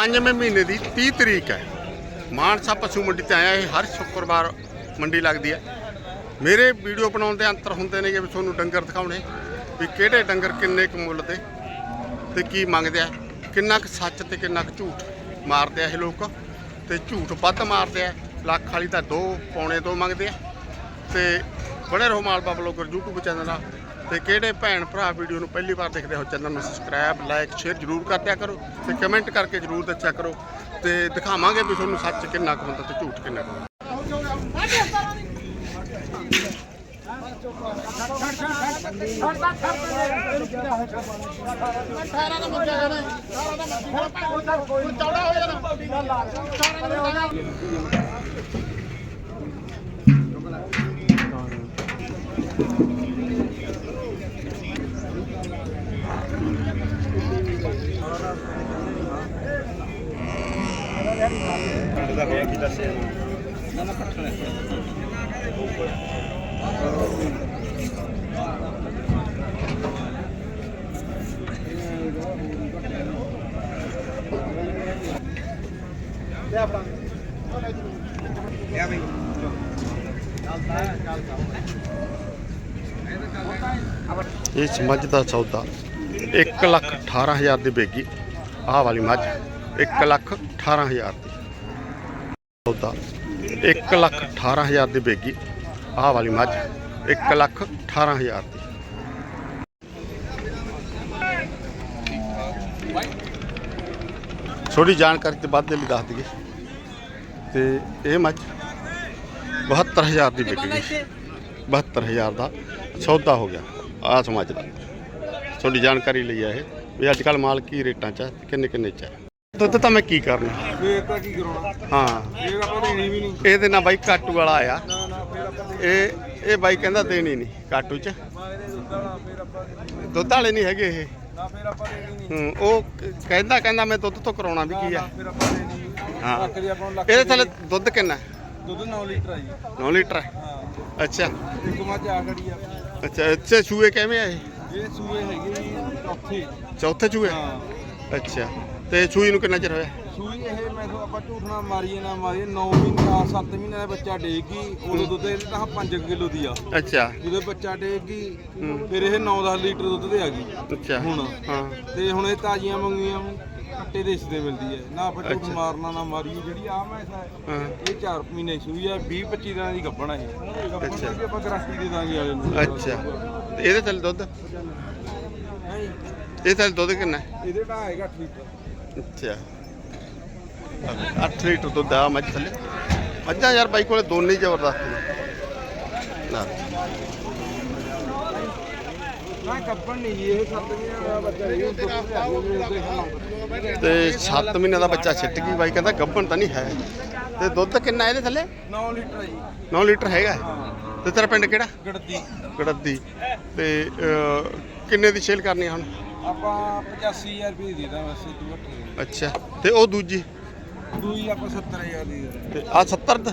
ਪੰਜਵੇਂ ਮਹੀਨੇ ਦੀ 30 ਤਰੀਕ ਹੈ। ਮਾਨਸਾ ਪਸ਼ੂ ਮੰਡੀ ਤੇ ਆਇਆ ਇਹ ਹਰ ਸ਼ੁੱਕਰਵਾਰ ਮੰਡੀ ਲੱਗਦੀ ਹੈ। ਮੇਰੇ ਵੀਡੀਓ ਬਣਾਉਣ ਦੇ ਅੰਤਰ ਹੁੰਦੇ ਨੇ ਕਿ ਵੀ ਤੁਹਾਨੂੰ ਡੰਗਰ ਦਿਖਾਉਣੇ, ਵੀ ਕਿਹੜੇ ਡੰਗਰ ਕਿੰਨੇ ਕੁ ਮੁੱਲ ਤੇ ਤੇ ਕੀ ਮੰਗਦੇ ਆ, ਕਿੰਨਾ ਕੁ ਸੱਚ ਤੇ ਕਿੰਨਾ ਕੁ ਝੂਠ ਮਾਰਦੇ ਆ ਇਹ ਲੋਕ ਤੇ ਝੂਠ ਵੱਧ ਮਾਰਦੇ ਆ, ਲੱਖ ਵਾਲੀ ਤਾਂ ਦੋ, ਪੌਣੇ ਦੋ ਮੰਗਦੇ ਆ ਤੇ ਬੜੇ ਰਹੋ ਮਾਲਵਾ ਬਲੌਗਰ YouTube ਚੈਨਲ ਆ ਤੇ ਕਿਹੜੇ ਭੈਣ ਭਰਾ ਵੀਡੀਓ ਨੂੰ ਪਹਿਲੀ ਵਾਰ ਦੇਖਦੇ ਹੋ ਚੈਨਲ ਨੂੰ ਸਬਸਕ੍ਰਾਈਬ ਲਾਈਕ ਸ਼ੇਅਰ ਜਰੂਰ ਕਰ ਦਿਆ ਕਰੋ ਤੇ ਕਮੈਂਟ ਕਰਕੇ ਜਰੂਰ ਦੱਸਿਆ ਕਰੋ ਤੇ ਦਿਖਾਵਾਂਗੇ ਵੀ ਤੁਹਾਨੂੰ ਸੱਚ ਕਿੰਨਾ ਕੁ ਹੁੰਦਾ ਤੇ ਝੂਠ ਕਿੰਨਾ ਕੁ ਹੁੰਦਾ। ਇਸ ਮੱਝ ਦਾ ਸੌਦਾ। 1 ਲੱਖ 18000 ਦੀ ਵੇਗੀ ਆਹ ਵਾਲੀ ਮੱਝ 1 ਲੱਖ 18000 ਦੀ। ਸੌਦਾ। 1 ਲੱਖ 18000 ਦੀ ਵੇਗੀ ਆਹ ਵਾਲੀ ਮੱਝ 1 ਲੱਖ 18000 ਦੀ। ਥੋੜੀ ਜਾਣਕਾਰੀ ਤੇ ਵੱਧ ਦੇ ਲਈ ਦੱਸ ਦਈਏ। ਤੇ ਇਹ ਮੱਝ 72000 ਦੀ ਵਿਕੀ 72000 ਦਾ ਸੌਦਾ ਹੋ ਗਿਆ। ਆ ਸਮਾਜ ਦਾ। ਤੁਹਾਡੀ ਜਾਣਕਾਰੀ ਲਈ ਆ ਇਹ ਵੀ ਅੱਜ ਕੱਲ ਮਾਲ ਕੀ ਰੇਟਾਂ 'ਚ ਆ ਤੇ ਕਿੰਨੇ ਕਿੰਨੇ 'ਚ ਆ। ਦੁੱਧ ਤਾਂ ਮੈਂ ਕੀ ਕਰਨਾ? ਫੇਰ ਤਾਂ ਕੀ ਕਰਾਉਣਾ? ਹਾਂ। ਫੇਰ ਆਪਾਂ ਦੇਣੀ ਵੀ ਨਹੀਂ। ਇਹਦੇ ਨਾਲ ਬਾਈ ਕਾਟੂ ਵਾਲਾ ਆਇਆ। ਨਾ ਨਾ ਫੇਰ ਆਪਾਂ ਇਹ ਇਹ ਬਾਈ ਕਹਿੰਦਾ ਦੇਣੀ ਨਹੀਂ ਕਾਟੂ 'ਚ। ਦੁੱਧ ਵਾਲਾ ਨਹੀਂ ਹੈਗੇ ਇਹ। ਨਾ ਫੇਰ ਆਪਾਂ ਦੇਣੀ ਨਹੀਂ। ਹੂੰ, ਉਹ ਕਹਿੰਦਾ ਕਹਿੰਦਾ ਮੈਂ ਦੁੱਧ ਤੋਂ ਕਰਾਉਣਾ ਵੀ ਕੀ ਆ। ਫੇਰ ਆਪਾਂ ਦੇਣੀ ਨੀ। ਹਾਂ। ਲੱਖ ਦੀ ਆਪਾਂ ਨੂੰ ਲੱਖ ਇਹਦੇ ਥੱਲੇ ਦੁੱਧ ਕਿੰਨਾ? ਦੁੱਧ 9 ਲੀਟਰ ਆ ਜੀ। 9 ਲੀਟਰ ਹਾਂ। ਅੱਛਾ। ਇੱਕ ਮੱਝ ਆ ਖੜੀ ਆ। ਅੱਛਾ ਅੱਛਾ ਸੂਏ ਕਿਵੇਂ ਆ ਇਹ? ਸੂਏ ਹੈਗੇ ਜੀ ਚੌਥੇ। ਚੌਥੇ ਚੂਏ ਹਾਂ। ਅੱਛਾ ਤੇ ਸੂਈ ਨੂੰ ਕਿੰਨਾ ਚਿਰ ਹੋਇਆ? ਸੂਈ ਇਹ ਮੈਥੋਂ ਆਪਾਂ ਝੂਠ ਨਾ ਮਾਰੀਏ ਨਾ ਮਾਰੀਏ 9 ਮਹੀਨਾ 7 ਮਹੀਨੇ ਦਾ ਬੱਚਾ ਡੇਗੀ ਉਦੋਂ ਦੁੱਧ ਇਹਦੇ ਤਾਂ 5 ਕਿਲੋ ਦੀ ਆ। ਅੱਛਾ। ਜਦੋਂ ਬੱਚਾ ਡੇਗੀ ਫਿਰ ਇਹ 9-10 ਲੀਟਰ ਦੁੱਧ ਦੇ ਆ ਗਈ। ਅੱਛਾ। ਹੁਣ ਹਾਂ। ਤੇ ਹੁਣ ਇਹ ਤਾਜ਼ੀਆਂ ਮੰਗੀਆਂ ਕੱਟੇ ਦੇ ਇਸਦੇ ਮਿਲਦੀ ਹੈ। ਨਾ ਝੂਠ ਅੱਛਾ। ਮਾਰਨਾ ਨਾ ਮਾਰੀਏ ਜਿਹੜੀ ਆ ਮੈਂ ਹੈ ਹਾਂ। ਇਹ 4 ਮਹੀਨੇ ਸੂਈ ਆ 20 25 ਦਿਨਾਂ ਦੀ ਗੱਭਣ ਆ ਇਹ। ਗੱਭਣ ਅੱਛਾ। ਦੀ ਆਪਾਂ ਗਾਰੰਟੀ ਦੇ ਦਾਂਗੇ ਵਾਲੇ ਨੂੰ। ਅੱਛਾ। ਤੇ ਇਹਦੇ ਥੱਲੇ ਦੁੱਧ? ਨਹੀਂ, ਇਹ ਥੱਲੇ ਦੁੱਧ ਕਿੰਨਾ ਹੈ? ਇਹਦੇ ਤਾਂ ਹੈਗਾ ਠੀਕ ਅੱਛਾ। 8 ਲੀਟਰ ਦੁੱਧ ਆ ਮੱਝ ਥੱਲੇ। ਮੱਝਾਂ ਯਾਰ ਬਾਈ ਕੋਲੇ ਦੋਨੇ ਹੀ ਜ਼ਬਰਦਸਤ ਨੇ। ਨਾ। ਨਾ ਗੱਭਣ ਨਹੀਂ ਜੀ, ਇਹ 7 ਮਹੀਨੇ ਦਾ ਬੱਚਾ ਇਹ ਦੁੱਧ ਦੇ ਆ ਗਈ ਤੇ 7 ਮਹੀਨੇ ਦਾ ਬੱਚਾ ਛਿੱਟ ਗਈ ਬਾਈ ਕਹਿੰਦਾ ਗੱਭਣ ਤਾਂ ਨਹੀਂ ਹੈ। ਤੇ ਦੁੱਧ ਕਿੰਨਾ ਇਹਦੇ ਥੱਲੇ? 9 ਲੀਟਰ ਆ ਜੀ। 9 ਲੀਟਰ ਹੈਗਾ। ਹਾਂ। ਤੇ ਤੇਰਾ ਪਿੰਡ ਕਿਹੜਾ? ਗੜਦੀ। ਗੜੱਦੀ। ਤੇ ਕਿੰਨੇ ਦੀ ਸੇਲ ਕਰਨੀ ਹੁਣ? ਆਪਾਂ 85000 ਰੁਪਏ ਦੀ ਦੇ ਦਾਂ ਵੈਸੇ ਤੂੰ ਅੱਛਾ। ਤੇ ਉਹ ਦੂਜੀ? ਦੂਈ ਆਪਾਂ 70000 ਦੀ ਤੇ ਆ 70 ਦਾ?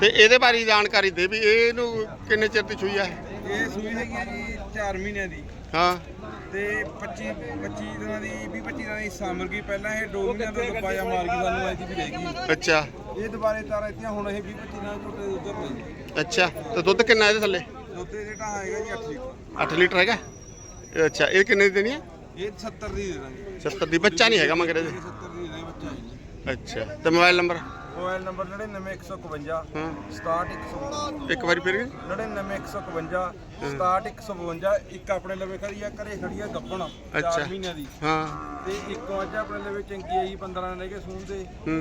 ਤੇ ਇਹਦੇ ਬਾਰੇ ਜਾਣਕਾਰੀ ਦੇ ਵੀ ਇਹਨੂੰ ਕਿੰਨੇ ਚਿਰ ਦੀ ਸੂਈ ਆ? ਇਹ? ਸੂਈ ਹੈਗੀ ਜੀ 4 ਮਹੀਨਿਆਂ ਦੀ। ਹਾਂ। ਤੇ 25 25 ਦਿਨਾਂ ਦੀ 20 25 ਦਿਨਾਂ ਦੀ ਸਾਮਰ ਗਈ। ਪਹਿਲਾਂ ਇਹ ਦੋ ਮਹੀਨਿਆਂ ਦਾ ਲੱਪਾ ਜਾਂ ਮਾਰ ਗਈ ਸਾਨੂੰ ਐਦੀ ਵੀ ਰਹੇਗੀ ਅੱਛਾ। ਇਹ ਦੁਬਾਰੇ ਤਾਰਾਂ ਦਿੱਤੀਆਂ ਹੁਣ ਇਹ 20 25 ਦਿਨਾਂ ਦੇ ਉੱਧਰ ਪਈ। ਅੱਛਾ ਤੇ ਦੁੱਧ ਕਿੰਨਾ ਇਹਦੇ ਥੱਲੇ? ਦੁੱਧ ਇਹਦੇ ਢਾਹ ਹੈਗਾ ਜੀ 8 ਲੀਟਰ। 8 ਲੀਟਰ ਹੈਗਾ? ਅੱਛਾ ਇਹ ਕਿੰਨੇ ਦੀ ਦੇਣੀ ਹੈ ਇਹ 70 ਦੀ ਦੇ ਦਾਂਗੇ। 70 ਦੀ ਬੱਚਾ ਨਹੀਂ ਹੈਗਾ ਮਗਰ ਇਹਦੇ। ਇਹ 70 ਦੀ ਦੇ ਬੱਚਾ ਹੈ ਜੀ ਅੱਛਾ ਤੇ ਮੋਬਾਈਲ ਨੰਬਰ? ਮੋਬਾਈਲ ਨੰਬਰ 99152 ਹਾਂ 67152 ਇੱਕ ਵਾਰੀ ਫਿਰ 99152 67152 ਇੱਕ ਆਪਣੇ ਲਵੇ ਖੜੀ ਆ ਘਰੇ ਖੜੀ ਆ ਗੱਪਣ ਅੱਛਾ। 4 ਮਹੀਨਿਆਂ ਦੀ। ਹਾਂ। ਤੇ ਇੱਕ ਅੱਜ ਆਪਣੇ ਲਵੇ ਚੰਗੀ ਆਈ 15 ਲੈ ਕੇ ਸੂਣ ਦੇ। ਹੂੰ।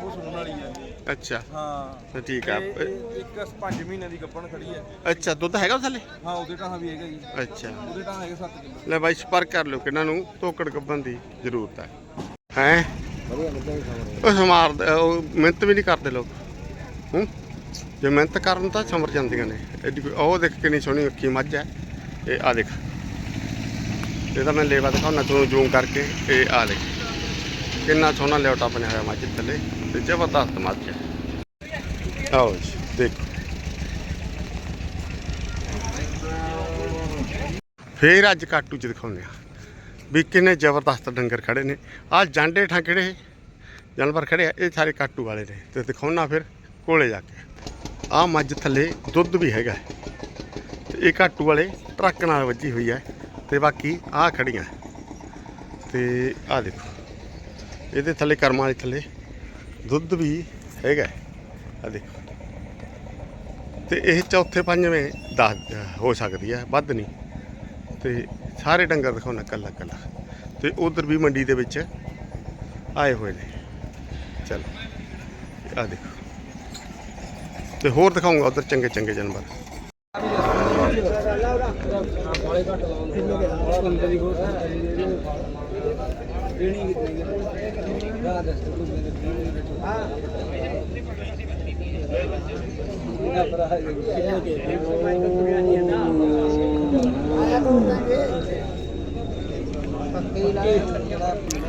ਉਹ ਸੂਣ ਵਾਲੀ ਆ। ਅੱਛਾ। ਹਾਂ। ਤੇ ਠੀਕ ਆ। ਤੇ ਇੱਕ 5 ਮਹੀਨਿਆਂ ਦੀ ਗੱਪਣ ਖੜੀ ਹੈ ਅੱਛਾ ਦੁੱਧ ਹੈਗਾ ਥੱਲੇ ਹਾਂ ਉਹਦੇ ਢਾਹ ਵੀ ਹੈਗਾ ਜੀ। ਅੱਛਾ। ਉਹਦੇ ਢਾਹ ਹੈਗਾ 7 ਕਿਲੋ। ਲੈ ਬਾਈ ਸੰਪਰਕ ਕਰ ਲਿਓ ਕਿਹਨਾਂ ਨੂੰ ਤੋਕੜ ਗੱਬਨ ਦੀ ਜ਼ਰੂਰਤ ਹੈ। ਹੈ? ਉਹ ਸਮਾਰ ਉਹ ਮਿਹਨਤ ਵੀ ਨਹੀਂ ਕਰਦੇ ਲੋਕ। ਹੂੰ? ਜੇ ਮਿਹਨਤ ਕਰਨ ਤਾਂ ਸਮਰ ਜਾਂਦੀਆਂ ਨੇ। ਉਹ ਦੇਖ ਕਿੰਨੀ ਸੋਹਣੀ ਅੱਖੀ ਮੱਝ ਹੈ। ਇਹ ਆ ਦੇਖ। ਇਹ ਤਾਂ ਮੈਂ ਲੇਵਾ ਦਿਖਾਉਣਾ ਤੁਹਾਨੂੰ ਜ਼ੂਮ ਕਰਕੇ। ਇਹ ਆ ਦੇਖ। ਕਿੰਨਾ ਸੋਹਣਾ ਲਿਓਟਾ ਬਣਿਆ ਹੋਇਆ ਮੱਝ ਥੱਲੇ। ਤੇ ਜ਼ਬਰਦਸਤ ਮੱਝ ਹੈ। ਆਓ ਜੀ, ਦੇਖੋ। ਫੇਰ ਅੱਜ ਕਾਟੂ ਚ ਦਿਖਾਉਂਦੇ ਆ ਵੀ ਕਿੰਨੇ ਜ਼ਬਰਦਸਤ ਡੰਗਰ ਖੜੇ ਨੇ। ਆ ਜਾਂਡੇ ਠਾਂ ਕਿਹੜੇ ਜਾਨਵਰ ਖੜੇ ਆ, ਇਹ ਸਾਰੇ ਕਾਟੂ ਵਾਲੇ ਨੇ। ਤੇ ਦਿਖਾਉਣਾ ਫਿਰ ਕੋਲੇ ਜਾ ਕੇ। ਆਹ ਮੱਝ ਥੱਲੇ ਦੁੱਧ ਵੀ ਹੈਗਾ। ਤੇ ਇਹ ਕਾਟੂ ਵਾਲੇ ਟਰੱਕ ਨਾਲ ਵੱਜੀ ਹੋਈ ਹੈ ਤੇ ਬਾਕੀ ਆਹ ਖੜੀਆਂ। ਤੇ ਆਹ ਦੇਖੋ। ਇਹਦੇ ਥੱਲੇ ਕਰਮਾਂ ਦੇ ਥੱਲੇ ਦੁੱਧ ਵੀ ਹੈਗਾ। ਆ ਦੇਖੋ। ਤੇ ਇਹ ਚੌਥੇ ਪੰਜਵੇਂ ਦਾ ਹੋ ਸਕਦੀ ਹੈ ਵੱਧ ਨਹੀਂ। ਤੇ ਸਾਰੇ ਡੰਗਰ ਦਿਖਾਉਣਾ ਕੱਲਾ ਕੱਲਾ। ਤੇ ਉਧਰ ਵੀ ਮੰਡੀ ਦੇ ਵਿੱਚ ਆਏ ਹੋਏ ਨੇ। ਚਲੋ ਆ ਦੇਖੋ। ਤੇ ਹੋਰ ਦਿਖਾਉਂਗਾ ਉਧਰ ਚੰਗੇ ਚੰਗੇ ਜਾਨਵਰ।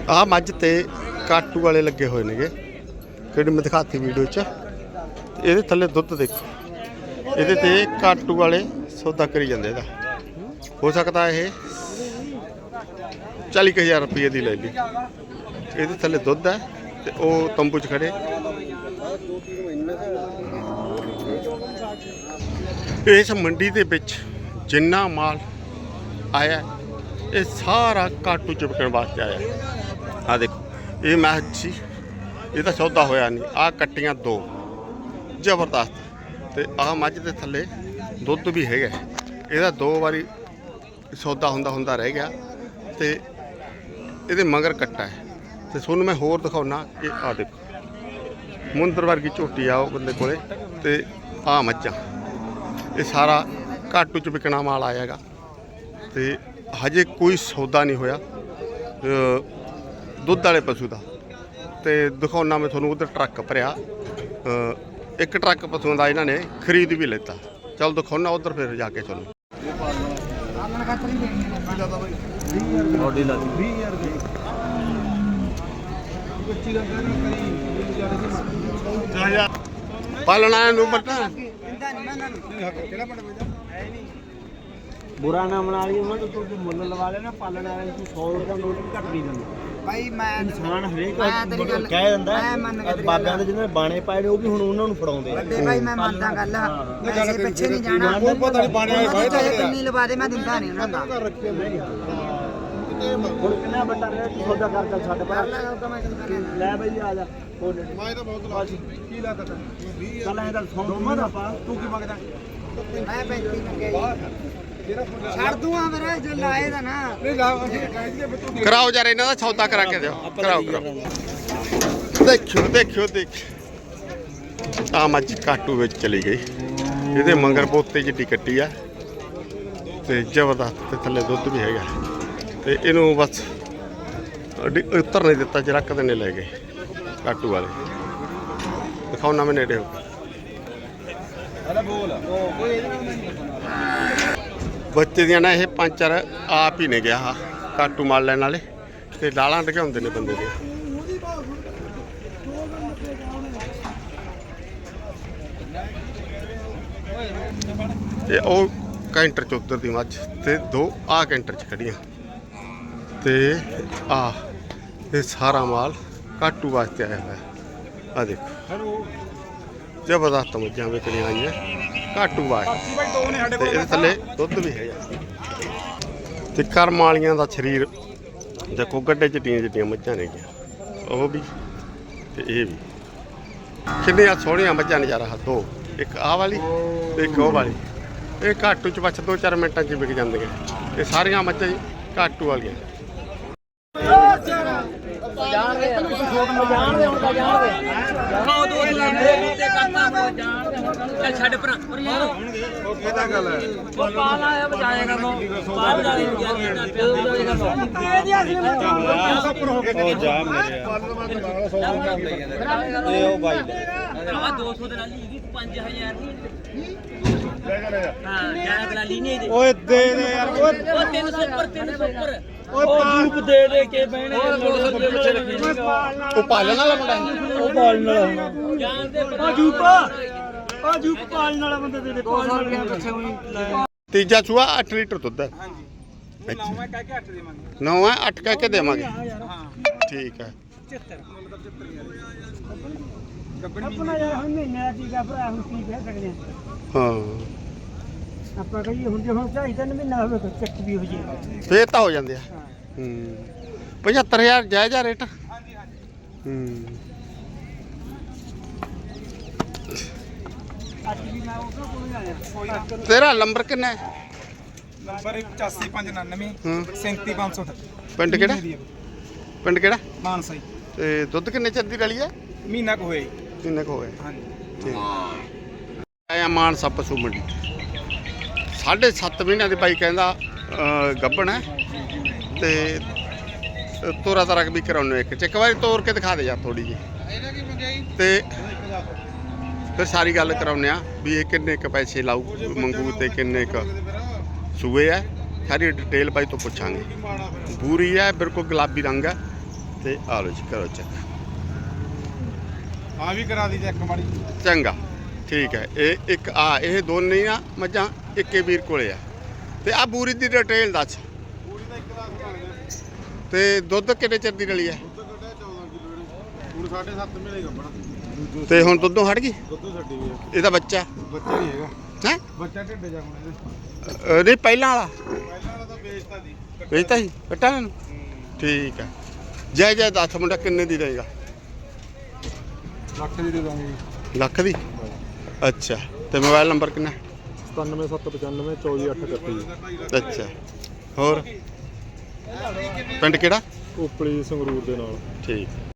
ਆਹ ਮੱਝ ਤੇ ਕਾਟੂ ਵਾਲੇ ਲੱਗੇ ਹੋਏ ਨੇਗੇ। ਕਿਹੜੀ ਮੈਂ ਦਿਖਾਤੀ ਵੀਡੀਓ 'ਚ। ਇਹਦੇ ਥੱਲੇ ਦੁੱਧ ਦੇਖੋ। ਇਹਦੇ ਤੇ ਕਾਟੂ ਵਾਲੇ ਸੌਦਾ ਕਰੀ ਜਾਂਦੇ ਇਹਦਾ। ਹੋ ਸਕਦਾ ਇਹ 40000 ਰੁਪਏ ਦੀ ਲੈ ਲਈ। ਇਹਦੇ ਥੱਲੇ ਦੁੱਧ ਹੈ ਤੇ ਉਹ ਤੰਬੂ 'ਚ ਖੜੇ। ਇਸ ਮੰਡੀ ਦੇ ਵਿੱਚ ਜਿੰਨਾ ਮਾਲ ਆਇਆ ਇਹ ਸਾਰਾ ਕਾਟੂ ਚ ਵਾਸਤੇ ਆਇਆ। ਆ ਦੇਖੋ, ਇਹ ਮੈਚ ਸੀ। ਇਹਦਾ ਸੌਦਾ ਹੋਇਆ ਨਹੀਂ। ਆ ਕੱਟੀਆਂ ਦੋ। ਜ਼ਬਰਦਸਤ। ਤੇ ਆਹ ਮੱਝ ਦੇ ਥੱਲੇ ਦੁੱਧ ਵੀ ਹੈਗਾ। ਇਹਦਾ ਦੋ ਵਾਰੀ ਸੌਦਾ ਹੁੰਦਾ ਹੁੰਦਾ ਰਹਿ ਗਿਆ। ਤੇ ਇਹਦੇ ਮਗਰ ਕੱਟਾ ਹੈ। ਤੇ ਤੁਹਾਨੂੰ ਮੈਂ ਹੋਰ ਦਿਖਾਉਣਾ ਇਹ ਆ ਦੇਖੋ। ਮੁੰਦਰ ਵਰਗੀ ਝੋਟੀ ਆ ਉਹ ਬੰਦੇ ਕੋਲੇ। ਤੇ ਆ ਮੱਝਾਂ। ਇਹ ਸਾਰਾ ਘਾਟੂ ਚ ਵਿਕਣਾ ਮਾਲ ਆਇਆਗਾ। ਤੇ ਹਜੇ ਕੋਈ ਸੌਦਾ ਨਹੀਂ ਹੋਇਆ। ਅ, ਦੁੱਧ ਵਾਲੇ ਪਸ਼ੂ ਦਾ। ਤੇ ਦਿਖਾਉਣਾ ਮੈਂ ਤੁਹਾਨੂੰ ਉਧਰ ਟਰੱਕ ਭਰਿਆ। ਅ, ਇੱਕ ਟਰੱਕ ਪਸ਼ੂਆਂ ਦਾ ਇਹਨਾਂ ਨੇ ਖਰੀਦ ਵੀ ਲਿੱਤਾ। ਚਲ ਦਿਖਾਉਣਾ ਉਧਰ ਫਿਰ ਜਾ ਕੇ ਤੁਹਾਨੂੰ। ਪਾਲਣਾ ਨੂੰ ਬੱਟਾ? ਬੁਰਾ ਨਾ ਮਨਾ ਲਈ ਉਹਨਾਂ ਤੋਂ ਤੂੰ ਮੁੱਲ ਲਵਾ ਲੈਣਾ ਪਾਲਣ ਵਾਲੇ ਨੂੰ 100 ਰੁਪਏ ਦਾ ਨੋਟ ਵੀ ਘੱਟ ਨਹੀਂ ਦਿੰਦਾ। ਭਾਈ ਮੈਂ ਇਨਸਾਨ ਹਰੇਕ ਮੈਂ ਤੇਰੀ ਗੱਲ- ਕਹਿ ਦਿੰਦਾ ਮੈਂ ਮੰਨ ਗਿਆ ਤੇਰੀ। ਦੇ ਜਿਹਨਾਂ ਨੇ ਬਾਣੇ ਪਾਏ ਨੇ ਉਹ ਵੀ ਹੁਣ ਉਹਨਾਂ ਨੂੰ ਫੜਾਉਂਦੇ ਆ। ਵੱਡੇ ਭਾਈ ਮੈਂ ਮੰਨਦਾ ਗੱਲ। ਪੈਸੇ ਪਿੱਛੇ ਨਹੀਂ ਜਾਣਾ। ਕੋਈ ਪਤਾ ਨਹੀਂ ਬਾਣੇ ਵਾਲੇ ਭਾਈ ਕਿੰਨੀ ਲਵਾ ਦੇ ਮੈਂ ਦਿੰਦਾ ਨਹੀਂ ਉਹਨਾਂ ਦਾ ਹੁਣ ਕਿੰਨਾ ਵੱਡਾ ਰਿਹਾ ਤੂੰ ਸੌਦਾ ਕਰ ਚੱਲ ਸਾਡੇ ਪਰ ਲੈ ਬਈ ਆ ਜਾ। ਮੈਂ ਤਾਂ ਬਹੁਤ ਲਾ ਕੀ ਲਾ ਤਾ ਚੱਲ ਐਂ ਤਾਂ ਸੌਂ ਦੂੰਗਾ ਨਾ ਪਾ। ਤੂੰ ਕੀ ਮੰਗਦਾ? ਮੈਂ 35 ਮੰਗੇ ਛੱਡ ਦੂੰਗਾ ਮੇਰੇ ਜੇ ਲਾਏ ਦਾ ਨਾ। ਕਰਾਓ ਯਾਰ ਇਹਨਾਂ ਦਾ ਸੌਦਾ ਕਰਾ ਕੇ ਦਿਓ। ਕਰਾਓ ਕਰਾਓ। ਦੇਖਿਓ ਦੇਖਿਓ ਦੇਖਿਓ। ਆ ਮੱਝ ਕਾਟੂ ਵਿੱਚ ਚਲੀ ਗਈ। ਇਹਦੇ ਮੰਗਰ ਪੋਤੇ ਜਿੱਡੀ ਕੱਟੀ ਆ। ਤੇ ਜ਼ਬਰਦਸਤ ਤੇ ਥੱਲੇ ਦੁੱਧ ਵੀ ਹੈਗਾ। ਤੇ ਇਹਨੂੰ ਬਸ ਅੱਡੀ- ਉੱਤਰ ਨਹੀਂ ਦਿੱਤਾ ਜਰਕ ਦੇ ਨੇ ਲੈ ਗਏ ਕਾਟੂ ਵਾਲੇ। ਦਿਖਾਉਣਾ ਮੈਂ ਨੇੜੇ ਹੋ ਕੇ। ਬੱਚੇ ਦੀਆਂ ਨਾ ਇਹ ਪੰਜ ਚਾਰ ਆਪ ਹੀ ਨੇ ਗਿਆ ਆਹ, ਕਾਟੂ ਮਾਲ ਲੈਣ ਵਾਲੇ। ਤੇ ਡਾਲਾਂ ਢਕਾਉਂਦੇ ਨੇ ਬੰਦੇ ਦੀਆਂ ਤੇ ਉਹ ਕੈਂਟਰ ਚ ਉੱਤਰ ਦੀ ਮੱਝ ਤੇ ਦੋ ਆ ਕੈਂਟਰ ਚ ਖੜੀਆਂ। ਤੇ ਆ ਇਹ ਸਾਰਾ ਮਾਲ ਕਾਟੂ ਵਾਸਤੇ ਆਇਆ ਹੋਇਆ। ਆ ਦੇਖੋ। ਜ਼ਬਰਦਸਤ ਮੱਝਾਂ ਵਿਕਣੀਆਂ ਆਈਆਂ ਕਾਟੂ ਵਾਸਤੇ ਤੇ ਇਹਦੇ ਥੱਲੇ ਦੁੱਧ ਵੀ ਹੈਗਾ। ਤੇ ਕਰਮ ਵਾਲੀਆਂ ਦਾ ਸਰੀਰ, ਦੇਖੋ ਗੱਡੇ ਚਿੱਟੀਆਂ ਚਿੱਟੀਆਂ ਮੱਝਾਂ ਨੇ ਉਹ ਵੀ ਤੇ ਇਹ ਵੀ। ਕਿੰਨੀਆਂ ਸੋਹਣੀਆਂ ਮੱਝਾਂ ਨਜ਼ਾਰਾ ਹਾ ਦੋ। ਇੱਕ ਆਹ ਵਾਲੀ ਤੇ ਇੱਕ ਉਹ ਵਾਲੀ। ਇਹ ਘਾਟੂ ਚ ਬਸ 2-4 ਮਿੰਟਾਂ ਚ ਵਿਕ ਜਾਂਦੀਆਂ। ਇਹ ਸਾਰੀਆਂ ਮੱਝਾਂ ਘਾਟੂ ਵਾਲੀਆਂ। ਛੱਡ ਪਰਾਂ ਇਹਦਾ ਗੱਲ ਹੈ ਉਹ ਪਾਲ ਆਇਆ ਬਚਾਇਆ ਕਰ। ਲੋ ਪਾਲ ਜਾਣੇ ਨੂੰ ਗਿਆ ਪਿਓ ਜਾਣੇ ਕਰ ਲੋ ਉਹ ਜਾ। ਮੇਰੇ ਇਹ ਉਹ ਬਾਈ ਆ 200 ਦੇ ਨਾਲ ਹੀ 5000 ਦੀ। ਹਾਂ ਜਾਇਆ ਦਲਾਲੀ ਨਹੀਂ ਇਹਦੇ ਓਏ ਦੇ ਦੇ ਯਾਰ ਓਏ। ਉਹ 300 ਪਰ 300 ਪਰ ਉਹ ਜੂਪ ਦੇ ਦੇ ਕੇ ਬਹਿਣੇ ਦੇ ਪਿੱਛੇ ਰੱਖੀ ਉਹ ਪਾਲਣ ਵਾਲਾ ਮੁੰਡਾ ਹੈ? ਉਹ ਪਾਲਣ ਵਾਲਾ ਹੋਣਾ ਜਾਨ ਦੇ ਆ ਜੂਪਾ ਆ ਜੂਪ ਪਾਲਣ ਵਾਲਾ ਬੰਦਾ ਦੇ ਦੇ ਪਾਲਣ ਵਾਲਾ। ਪਿੱਛੇ ਹੋਈ ਤੀਜਾ ਚੂਹਾ 8 ਲੀਟਰ ਦੁੱਧ ਹੈ। ਨੌਵੇਂ ਕਹਿ ਕੇ 8 ਦੇਵਾਂਗੇ। ਨੌਵਾਂ 8 ਕਹਿ ਕੇ ਦੇਵਾਂਗੇ। ਠੀਕ ਹੈ। ਆਪਣਾ ਯਾਰ ਹੁਣ ਮਹੀਨੇ ਦਾ ਟੀਕਾ ਭਰਾ ਹੁਣ ਕੀ ਕਹਿ ਸਕਦੇ ਹਾਂ ਹਾਂ। ਆਪਾਂ ਕਹੀਏ ਹੁਣ ਜੇ ਹੁਣ ਢਾਈ ਤਿੰਨ ਮਹੀਨਾ ਹੋਵੇ ਤਾਂ ਚੱਕ ਵੀ ਹੋ ਜਾਏਗਾ ਫੇਰ ਤਾਂ ਹੋ ਜਾਂਦੇ ਆ। ਹੂੰ। 75000 ਜਾਇਜ਼ ਆ ਰੇਟ? ਹੂੰ। ਅੱਜ ਵੀ ਮੈਂ ਉਹਦਾ ਕੋਲ ਆਇਆ। ਤੇਰਾ ਨੰਬਰ ਕਿੰਨਾ ਹੈ? ਨੰਬਰ 84599 ਹਾਂ। 37568 ਪਿੰਡ ਕਿਹੜਾ? ਪਿੰਡ ਕਿਹੜਾ? ਮਾਨਸਾ ਜੀ ਤੇ ਦੁੱਧ ਕਿੰਨੇ ਚਿਰ ਦੀ ਰਲੀ ਹੈ ਮਹੀਨਾ ਕੁ ਹੋਇਆ ਜੀ। ਕਿੰਨੇ ਕੁ ਹੋਏ ਹਾਂਜੀ। ਠੀਕ। ਆਇਆ ਮਾਨਸਾ ਪਸ਼ੂ ਮੰਡੀ। ਸਾਢੇ ਸੱਤ ਮਹੀਨਿਆਂ ਦੇ ਬਾਈ ਕਹਿੰਦਾ ਗੱਭਣ ਹੈ। ਤੇ ਤੋਰਾ ਤਰਾ ਵੀ ਕਰਾਉਣੇ ਇੱਕ। ਚ ਇੱਕ ਵਾਰੀ ਤੋਰ ਕੇ ਦਿਖਾ ਦੇ ਯਾਰ ਥੋੜੀ ਜੀ ਤੇ ਫਿਰ ਸਾਰੀ ਗੱਲ ਕਰਾਉਨੇ ਆ ਵੀ ਇਹ ਕਿੰਨੇ ਕ ਪੈਸੇ ਲਾਊ ਮੰਗੂ ਤੇ ਕਿੰਨੇ ਕ ਸੂਏ ਆ ਸਾਰੀ ਡਿਟੇਲ ਬਾਈ ਤੋਂ ਪੁੱਛਾਂਗੇ। ਬੂਰੀ ਹੈ ਬਿਲਕੁਲ ਗੁਲਾਬੀ ਰੰਗ ਹੈ। ਤੇ ਆ ਲਓ ਜੀ ਕਰੋ ਚੈੱਕ ਆ ਵੀ ਕਰਾ ਦੀ ਚੈੱਕ ਮਾੜੀ ਚੰਗਾ। ਠੀਕ ਹੈ ਇਹ ਇੱਕ ਆ ਇਹ ਦੋਨੇ ਆ ਮੱਝਾਂ। ਇੱਕੇ ਵੀਰ ਕੋਲੇ ਆ। ਤੇ ਆ ਬੂਰੀ ਦੀ ਡਿਟੇਲ ਦੱਸ। ਤੇ ਦੁੱਧ ਕਿੰਨੇ ਚਿਰ ਦੀ ਰਲੀ ਹੈ? ਹੁਣ 7.5 ਮਹੀਨੇ ਗੱਬਣਾ ਤੇ ਹੁਣ ਦੁੱਧੋਂ ਹਟ ਗਈ? ਦੁੱਧ ਛੱਡੀ ਵੀ ਇਹਦਾ ਬੱਚਾ? ਬੱਚਾ ਨਹੀਂ ਹੈਗਾ। ਹੈ? ਬੱਚਾ ਢਿੱਡੇ ਜਾ ਹੁਣ ਇਹਦੇ। ਨਹੀਂ ਪਹਿਲਾਂ ਵਾਲਾ। ਪਹਿਲਾਂ ਵਾਲਾ ਤਾਂ ਵੇਚਤਾ ਦੀ ਵੇਚਤਾ ਸੀ? ਕੱਟਾ ਇਹਨਾਂ? ਨੂੰ ਠੀਕ ਹੈ ਜੈ ਜੈ ਦੱਸ ਮੁੰਡਾ ਕਿੰਨੇ ਦੀ ਰਹੇਗਾ? ਲੱਖ ਦੀ ਦੇ ਦਾਂਗੇ ਲੱਖ ਦੀ? ਅੱਛਾ। ਤੇ ਮੋਬਾਈਲ ਨੰਬਰ ਕਿੰਨਾ? 97795 24831 ਅੱਛਾ। ਹੋਰ? ਪਿੰਡ ਕਿਹੜਾ? ਉਪਲੀ ਸੰਗਰੂਰ ਦੇ ਨਾਲ। ਠੀਕ।